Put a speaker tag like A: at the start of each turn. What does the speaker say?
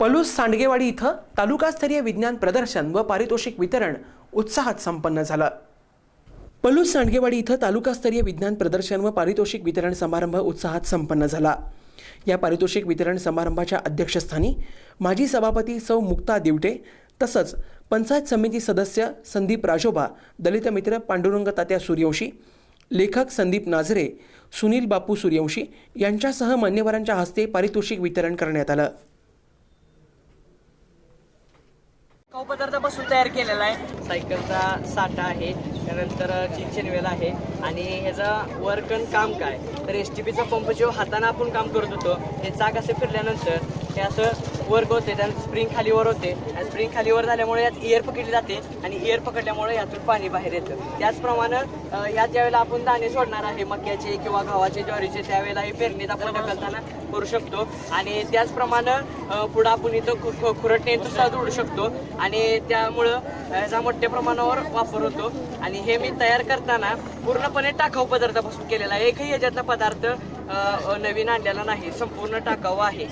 A: पलूस सांडगेवाडी इथं तालुकास्तरीय विज्ञान प्रदर्शन व पारितोषिक वितरण उत्साहात संपन्न झालं. पलूस सांडगेवाडी इथं तालुकास्तरीय विज्ञान प्रदर्शन व पारितोषिक वितरण समारंभ उत्साहात संपन्न झाला. या पारितोषिक वितरण समारंभाच्या अध्यक्षस्थानी माजी सभापती सौ मुक्ता दिवटे तसंच पंचायत समिती सदस्य संदीप राजोबा दलित मित्र पांडुरंग तात्या सूर्यवंशी लेखक संदीप नाझरे सुनील बापू सूर्यवंशी यांच्यासह मान्यवरांच्या हस्ते पारितोषिक वितरण करण्यात आलं.
B: खाऊ तयार केलेला आहे. सायकलचा साठा आहे त्यानंतर चिंचन वेल आहे. आणि ह्याचा वर्क काम काय? तर एस टी पीचा पंप जो हाताने आपण काम करत होतो हे चाक असे फिरल्यानंतर हे असं वर्क होते त्यानंतर स्प्रिंग खाली वर होते. आणि स्प्रिंग खाली वर झाल्यामुळे यात इयर पकडली जाते आणि इयर पकडल्यामुळे यातून पाणी बाहेर येतं. त्याचप्रमाणे यात ज्यावेळेला आपण दाणे सोडणार आहे मक्याचे किंवा गव्हाचे ज्वारीचे त्यावेळेला हे पेरणीत आपण ढकलताना करू शकतो. आणि त्याचप्रमाणे पुढं आपण इथं खुरटणे सुद्धा जोडू शकतो. आणि त्यामुळं ह्याचा मोठ्या प्रमाणावर वापर होतो. आणि हे मी तयार करताना पूर्णपणे टाकाऊ पदार्थापासून केलेला आहे. एकही याच्यातला पदार्थ नवीन आणलेला नाही. संपूर्ण टाकाऊ आहे.